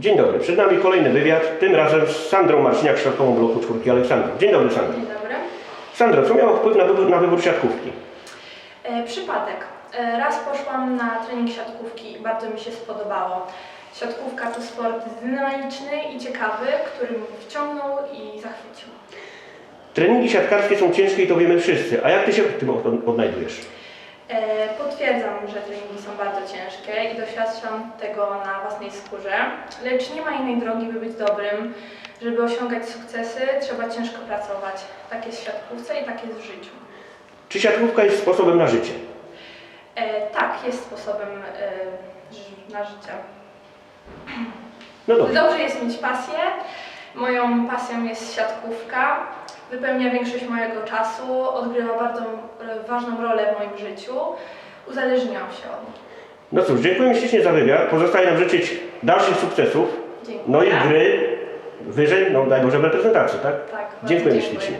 Dzień dobry, przed nami kolejny wywiad, tym razem z Sandrą Marciniak, szefową bloku czwórki Aleksandrów. Dzień dobry Sandro. Dzień dobry. Sandro, co miało wpływ na wybór, na wybór siatkówki? E, przypadek. E, raz poszłam na trening siatkówki i bardzo mi się spodobało. Siatkówka to sport dynamiczny i ciekawy, który mnie wciągnął i zachwycił. Treningi siatkarskie są ciężkie i to wiemy wszyscy, a jak ty się w tym od- odnajdujesz? E, potwierdzam, że treningi są bardzo ciężkie i doświadczam tego na własnej skórze, lecz nie ma innej drogi, by być dobrym. Żeby osiągać sukcesy, trzeba ciężko pracować. Tak jest w siatkówce i tak jest w życiu. Czy siatkówka jest sposobem na życie? E, tak, jest sposobem e, na życie. No dobrze. Dobrze jest mieć pasję. Moją pasją jest siatkówka. Wypełnia większość mojego czasu, odgrywa bardzo e, ważną rolę w moim życiu. Uzależniłam się od niej. No cóż, dziękuję ślicznie za wywiad. Pozostaje nam życzyć dalszych sukcesów, Dziękuję. no i gry wyżej, no daj Boże w reprezentacji, tak? Tak, Dziękuję dziękuję. ślicznie.